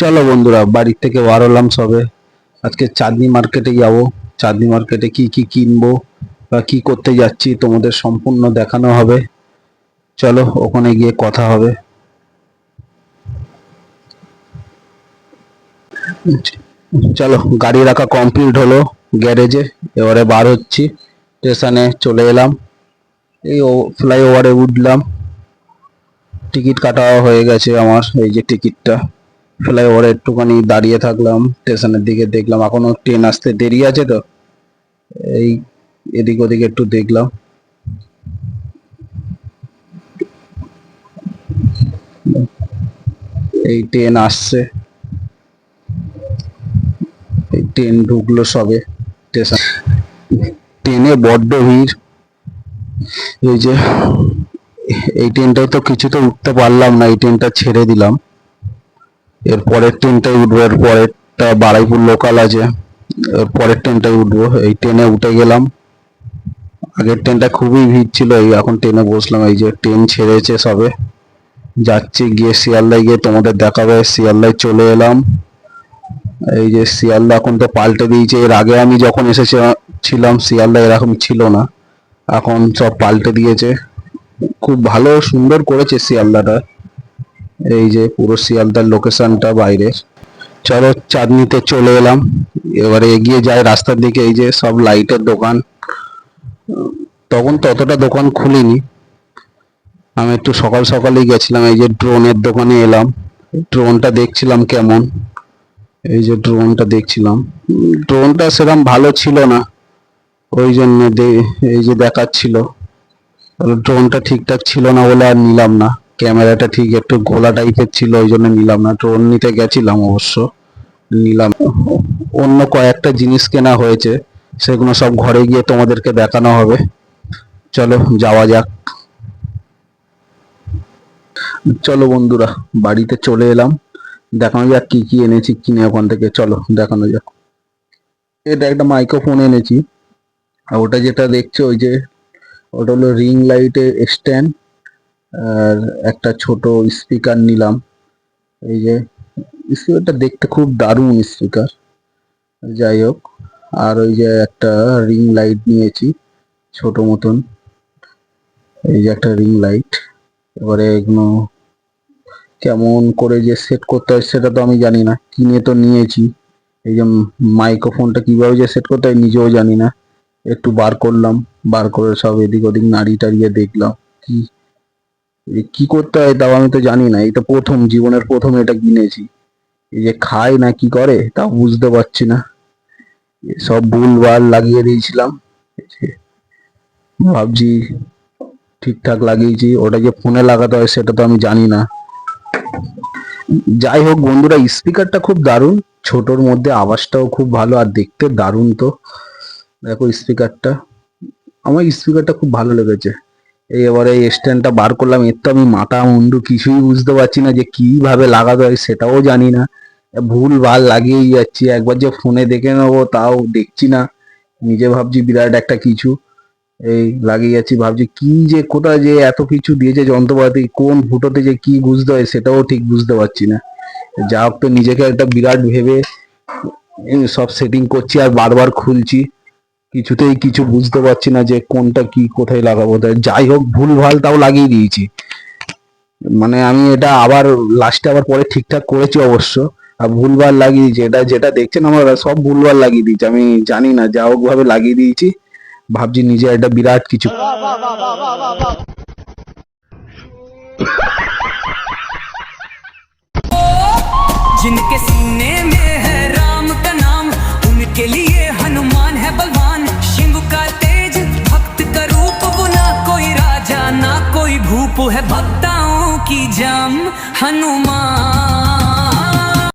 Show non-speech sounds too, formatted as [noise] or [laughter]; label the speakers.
Speaker 1: চলো বন্ধুরা, বাড়ির থেকে হলাম সবে। আজকে চাঁদনি মার্কেটে যাব। চাঁদনি মার্কেটে কি কি কিনবো বা কি করতে যাচ্ছি তোমাদের সম্পূর্ণ দেখানো হবে। চলো, ওখানে গিয়ে কথা হবে। চলো, গাড়ি রাখা কমপ্লিট হলো গ্যারেজে এবারে বার হচ্ছি স্টেশনে চলে এলাম। এই ফ্লাইওভারে উঠলাম। টিকিট কাটা হয়ে গেছে আমার, এই যে টিকিটটা। ফ্লাইওভারে একটুখানি দাঁড়িয়ে থাকলাম, স্টেশনের দিকে দেখলাম, এখনও ট্রেন আসতে দেরি আছে তো, এই এদিক ওদিক একটু দেখলাম। এই ট্রেন আসছে। এই ট্রেন ঢুকলো সবে স্টেশন ট্রেনে বড্ড ভিড়। এই যে, এই ট্রেনটায় তো কিছুতে উঠতে পারলাম না, এই ট্রেনটা ছেড়ে দিলাম। এর পরের ট্রেনটায় উঠবো, এর পরেরটা বারাইপুর লোকাল আছে। এর পরের ট্রেনটায় উঠবো। এই ট্রেনে উঠে গেলাম। আগের ট্রেনটা খুবই ভিড় ছিল, এই এখন ট্রেনে বসলাম। এই যে ট্রেন ছেড়েছে সবে। যাচ্ছি গিয়ে শিয়ালদায় গিয়ে তোমাদের দেখাবে। শিয়ালদায় চলে এলাম। এই যে শিয়ালদা এখন তো পাল্টে দিয়েছে। এর আগে আমি যখন এসেছি, ছিলাম, শিয়ালদা এরকম ছিল না। এখন সব পাল্টে দিয়েছে। খুব ভালো, সুন্দর করেছে শিয়ালদাটা। এই যে পুরো শিয়ালদার লোকেশনটা বাইরে। চলো চাঁদনিতে চলে এলাম। এবারে এগিয়ে যায় রাস্তার দিকে, এই যে সব লাইটের দোকান। তখন ততটা দোকান খুলিনি। আমি একটু সকাল সকালেই গেছিলাম, এই যে ড্রোনের দোকানে এলাম। ড্রোনটা দেখছিলাম কেমন। এই যে ড্রোনটা দেখছিলাম। ড্রোনটা সেরকম ভালো ছিল না, ওই জন্য এই যে দেখাচ্ছিল। ড্রোনটা ঠিকঠাক ছিল না বলে আর নিলাম না। ক্যামেরাটা ঠিক একটু ঘোলা টাইপের ছিল, ওই জন্য নিলাম না। ড্রোন নিতে গেছিলাম অবশ্য, নিলাম। অন্য কয়েকটা জিনিস কেনা হয়েছে, সেগুলো সব ঘরে গিয়ে তোমাদেরকে দেখানো হবে। চলো, যাওয়া যাক। চলো বন্ধুরা, বাড়িতে চলে এলাম। দেখানো যাক কি কি এনেছি কিনে ওখান থেকে। চলো, দেখানো যাক। এটা একটা মাইক্রোফোন এনেছি। আর ওটা যেটা দেখছ, ওই যে, ওটা হলো রিং লাইটের স্ট্যান্ড আর একটা ছোট স্পিকার নিলাম। এই যে স্পিকারটা দেখতে খুব দারুণ স্পিকার যাই হোক, আর ওই যে একটা রিং লাইট নিয়েছি, ছোট মতন। এই যে একটা রিং লাইট এবারে এগুলো কেমন করে যে সেট করতে হয় সেটা তো আমি জানি না। কিনে তো নিয়েছি। এই যে মাইক্রোফোনটা কীভাবে যে সেট করতে হয় নিজেও জানি না। একটু বার করলাম, বার করে সব এদিক ওদিক নাড়ি টাড়িয়ে দেখলাম কি কি করতে হয় তাও আমি তো জানি না তো প্রথম, জীবনের প্রথম এটা কিনেছি। এই যে খায় না কি করে তাও বুঝতে পারছি না। সব ভুলভাল লাগিয়ে দিয়েছিলাম ভাবছি ঠিকঠাক লাগিয়েছি, ওটা যে ফোনে লাগাতে হয় সেটা তো আমি জানি না। যাই হোক বন্ধুরা, স্পিকারটা খুব দারুণ, ছোটর মধ্যে আওয়াজটাও খুব ভালো আর দেখতে দারুণ তো। দেখো স্পিকারটা, আমার স্পিকারটা খুব ভালো লেগেছে। এবারে স্ট্যান্ডটা বার করলাম, এর তো আমি মাথা মুন্ডু কিছুই বুঝতে পারছি না যে কীভাবে লাগাতে হয় সেটাও জানি না। ভুল ভালো লাগিয়েই যাচ্ছি, একবার যে ফোনে দেখে নেব তাও দেখছি না। নিজে ভাবছি বিরাট একটা কিছু, এই লাগিয়ে যাচ্ছি, ভাবছি কি যে কোথায় যে এত কিছু দিয়েছে যন্ত্রপাতি, কোন ফুটোতে যে কি বুঝতে হয় সেটাও ঠিক বুঝতে পারছি না। যা হোক তো নিজেকে একটা বিরাট ভেবে সব সেটিং করছি আর বারবার খুলছি। কিছুতেই কিছু বুঝতে পারছি না যে কোনটা কি কোথায় লাগাবো তাই যাই হোক ভুল ভাল তাও লাগিয়ে দিয়েছি মানে আমি এটা আবার লাস্টে আবার পরে ঠিকঠাক করেছি অবশ্য আর ভুলভাল লাগিয়ে দিয়েছি এটা যেটা দেখছেন আমার সব ভুলভাল লাগিয়ে দিয়েছি আমি জানি না যা হোক ভাবে লাগিয়ে দিয়েছি ভাবছি নিজে একটা বিরাট কিছু [coughs]
Speaker 2: जिनके सीने में है राम का नाम उनके लिए रूप है भक्ताओं की जम हनुमान।